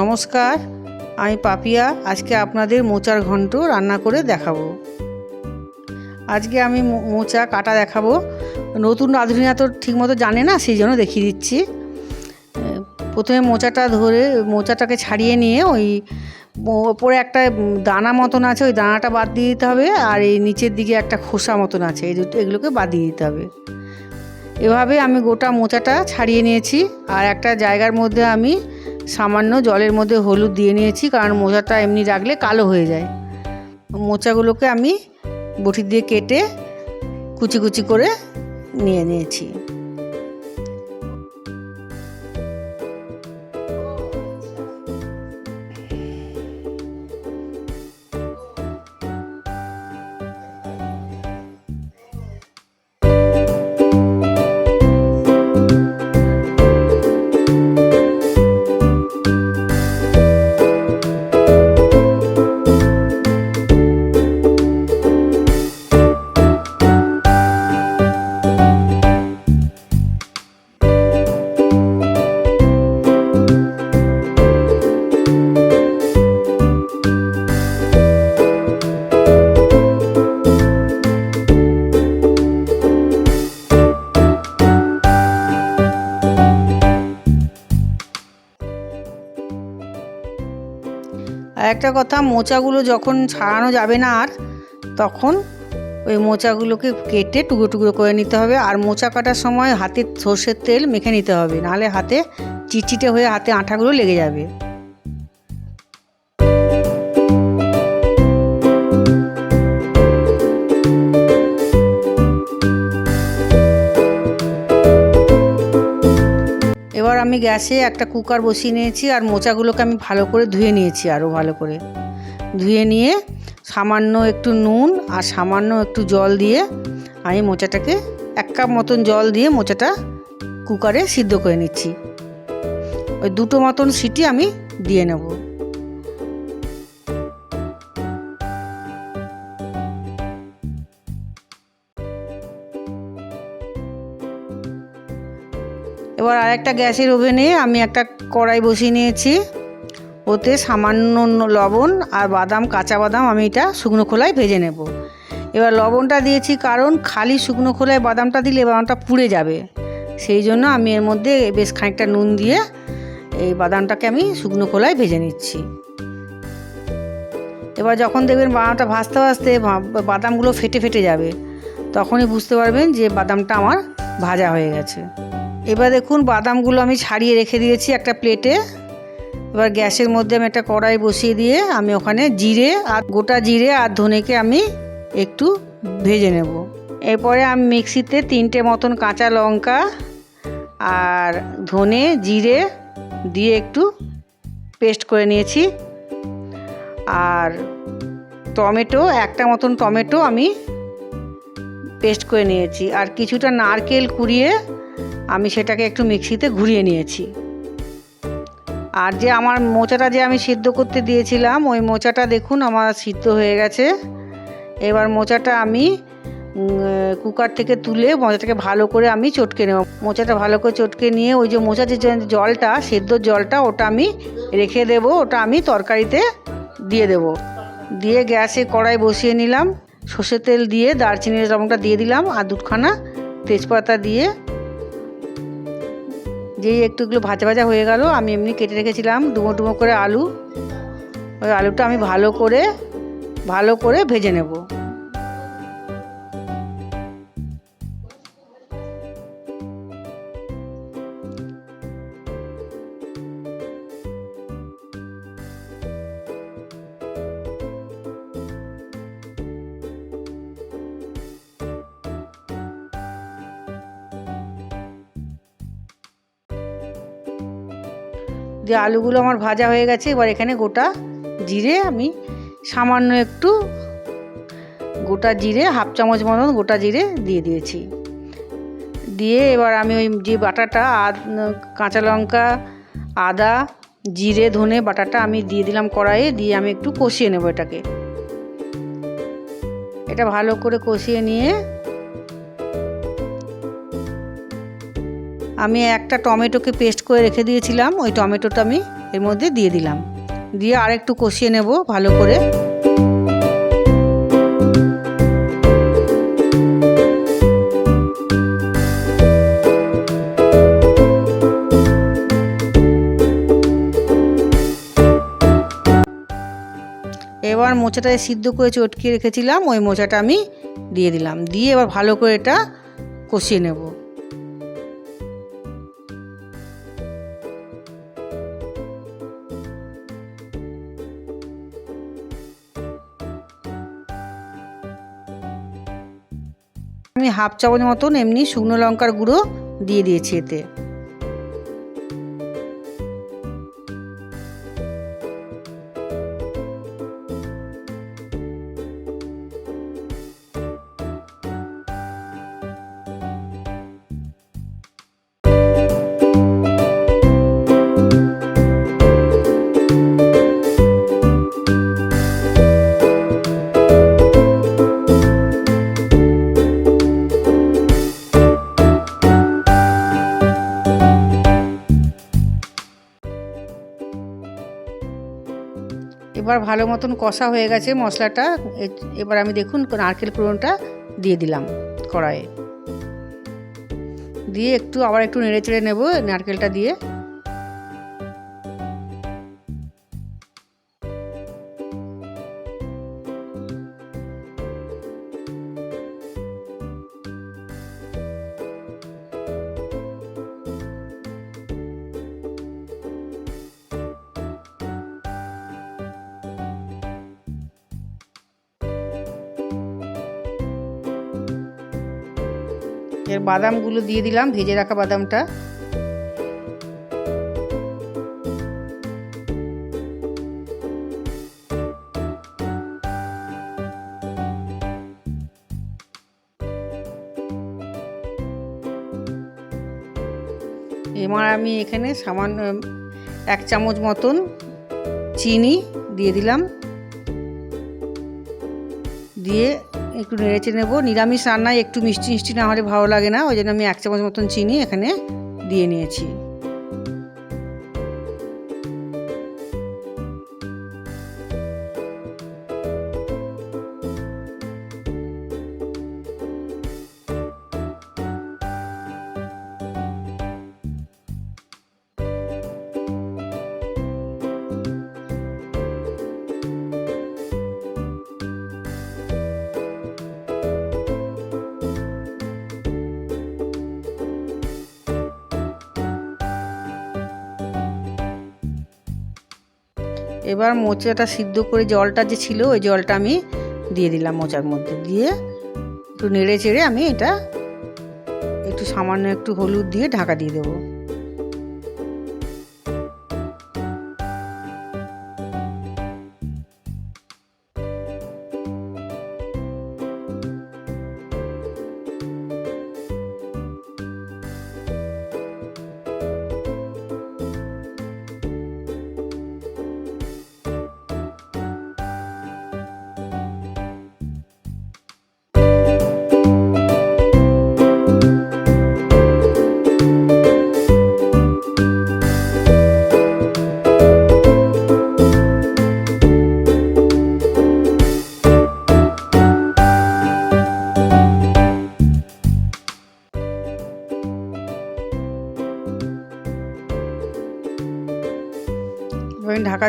নমস্কার, আমি পাপিয়া। আজকে আপনাদের মোচার ঘন্ট রান্না করে দেখাবো। আজকে আমি মোচা কাটা দেখাবো। নতুন রাঁধুনিরা তো ঠিকমতো জানে না, সেই জন্য দেখিয়ে দিচ্ছি। প্রথমে মোচাটা ধরে, মোচাটাকে ছাড়িয়ে নিয়ে ওই ওপরে একটা দানা মতন আছে, ওই দানাটা বাদ দিয়ে দিতে হবে। আর এই নিচের দিকে একটা খোসা মতন আছে, এই দুটো, এগুলোকে বাদ দিয়ে দিতে হবে। এভাবে আমি গোটা মোচাটা ছাড়িয়ে নিয়েছি। আর একটা জায়গার মধ্যে আমি সামান্য জলের মধ্যে হলুদ দিয়ে নিয়েছি, কারণ মোচাটা এমনি রাখলে কালো হয়ে যায়। মোচাগুলোকে আমি বটি দিয়ে কেটে কুচি কুচি করে নিয়ে নিয়েছি। একটা কথা, মোচাগুলো যখন ছাড়ানো যাবে না আর, তখন ওই মোচাগুলোকে কেটে টুকরো টুকরো করে নিতে হবে আর মোচা কাটার সময় হাতে সর্ষের তেল মেখে নিতে হবে। নাহলে হাতে চিটচিটে হয়ে হাতে আঠাগুলো লেগে যাবে। আমি গ্যাসে একটা কুকার বসিয়ে নিয়েছি আর মোচাগুলোকে আমি ভালো করে ধুয়ে নিয়েছি আরও ভালো করে। ধুয়ে নিয়ে সামান্য একটু নুন আর সামান্য একটু জল দিয়ে আমি মোচাটাকে এক কাপ মতন জল দিয়ে মোচাটা কুকারে সিদ্ধ করে নিচ্ছি। ওই দুটো মতন সিটি আমি দিয়ে নেব। আরেকটা গ্যাসের ওভেনে আমি একটা কড়াই বসিয়ে নিয়েছি। ওতে সামান্য লবণ আর বাদাম, কাঁচা বাদাম আমি এটা শুকনো খোলায় ভেজে নেব। এবার লবণটা দিয়েছি কারণ খালি শুকনো খোলায় বাদামটা দিলে বাদামটা পুড়ে যাবে। সেই জন্য আমি এর মধ্যে বেশ খানিকটা নুন দিয়ে এই বাদামটাকে আমি শুকনো খোলায় ভেজে নিচ্ছি। এবার যখন দেখবেন বাদামটা ভাজতে ভাজতে বাদামগুলো ফেটে ফেটে যাবে, তখনই বুঝতে পারবেন যে বাদামটা আমার ভাজা হয়ে গেছে। এবার দেখুন বাদামগুলো আমি ছাড়িয়ে রেখে দিয়েছি একটা প্লেটে। এবার গ্যাসের মধ্যে আমি একটা কড়াই বসিয়ে দিয়ে আমি ওখানে জিরে আর গোটা জিরে আর ধনেকে আমি একটু ভেজে নেব। এরপরে আমি মিক্সিতে তিনটে মতন কাঁচা লঙ্কা আর ধনে জিরে দিয়ে একটু পেস্ট করে নিয়েছি। আর টমেটো, একটা মতন টমেটো আমি পেস্ট করে নিয়েছি। আর কিছুটা নারকেল কুড়িয়ে আমি সেটাকে একটু মিক্সিতে ঘুরিয়ে নিয়েছি। আর যে আমার মোচাটা যে আমি সিদ্ধ করতে দিয়েছিলাম, ওই মোচাটা দেখুন আমার সিদ্ধ হয়ে গেছে। এবার মোচাটা আমি কুকার থেকে তুলে মোচাটাকে ভালো করে আমি চটকে নেব। মোচাটা ভালো করে চটকে নিয়ে ওই যে মোচা যে জলটা, সেদ্ধ জলটা ওটা আমি রেখে দেব, ওটা আমি তরকারিতে দিয়ে দেব। দিয়ে গ্যাসে কড়াই বসিয়ে নিলাম। সর্ষের তেল দিয়ে দারচিনির লবঙ্গটা দিয়ে দিলাম, আর দুখানা তেজপাতা দিয়ে যেই একটুগুলো ভাজা ভাজা হয়ে গেল, আমি এমনি কেটে রেখেছিলাম ডুমো ডুমো করে আলু। ওই আলুটা আমি ভালো করে ভালো করে ভেজে নেব। যে আলুগুলো আমার ভাজা হয়ে গেছে, এবার এখানে গোটা জিরে আমি সামান্য একটু গোটা জিরে, হাফ চামচ মতন গোটা জিরে দিয়ে দিয়েছি। দিয়ে এবার আমি ওই যে বাটাটা, আদ, কাঁচা লঙ্কা, আদা, জিরে, ধনে বাটাটা আমি দিয়ে দিলাম কড়াইয়ে, দিয়ে আমি একটু কষিয়ে নেব এটাকে। এটা ভালো করে কষিয়ে নিয়ে আমি একটা টমেটোকে পেস্ট করে রেখে দিয়েছিলাম, ওই টমেটোটা আমি এর মধ্যে দিয়ে দিলাম। দিয়ে আর একটু কষিয়ে নেব ভালো করে। এবার মোচাটা সিদ্ধ করে চটকিয়ে রেখেছিলাম, ওই মোচাটা আমি দিয়ে দিলাম। দিয়ে এবার ভালো করে এটা কষিয়ে নেব। আমি হাফ চামচ মতন এমনি শুকনো লঙ্কার গুঁড়ো দিয়ে দিয়েছি এতে। এবার ভালো মতন কষা হয়ে গেছে মশলাটা এবার আমি দেখুন নারকেল পুরনটা দিয়ে দিলাম কড়াইয়ে। দিয়ে একটু আবার একটু নেড়ে চেড়ে নেব নারকেলটা দিয়ে। এর বাদামগুলো দিয়ে দিলাম, ভেজে রাখা বাদামটা। এবার আমি এখানে সামান্য এক চামচ মতন চিনি দিয়ে দিলাম। দিয়ে একটু নেড়েচে নেব। নিরামিষ রান্নায় একটু মিষ্টি মিষ্টি না হলে ভালো লাগে না। ওই জন্য আমি এক চামচ মতন চিনি এখানে দিয়ে নিয়েছি। এবার মোচাটা সিদ্ধ করে জলটা যে ছিল, ওই জলটা আমি দিয়ে দিলাম মোচার মধ্যে। দিয়ে একটু নেড়ে চেড়ে আমি এটা একটু সামান্য একটু হলুদ দিয়ে ঢাকা দিয়ে দেবো।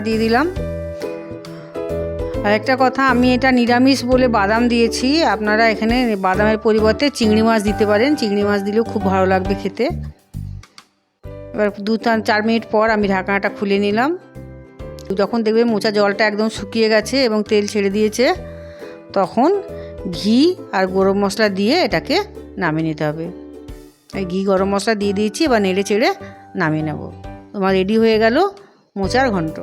দিয়ে দিলাম। আর একটা কথা, আমি এটা নিরামিষ বলে বাদাম দিয়েছি। আপনারা এখানে বাদামের পরিবর্তে চিংড়ি মাছ দিতে পারেন। চিংড়ি মাছ দিলেও খুব ভালো লাগবে খেতে। এবার দু চার মিনিট পর আমি ঢাকনাটা খুলে নিলাম। যখন দেখবে মোচা জলটা একদম শুকিয়ে গেছে এবং তেল ছেড়ে দিয়েছে, তখন ঘি আর গরম মশলা দিয়ে এটাকে নামিয়ে নিতে হবে। ঘি, গরম মশলা দিয়ে দিয়েছি, এবার নেড়ে চেড়ে নামিয়ে নেব। তোমার রেডি হয়ে গেল। মোচার ঘন্ট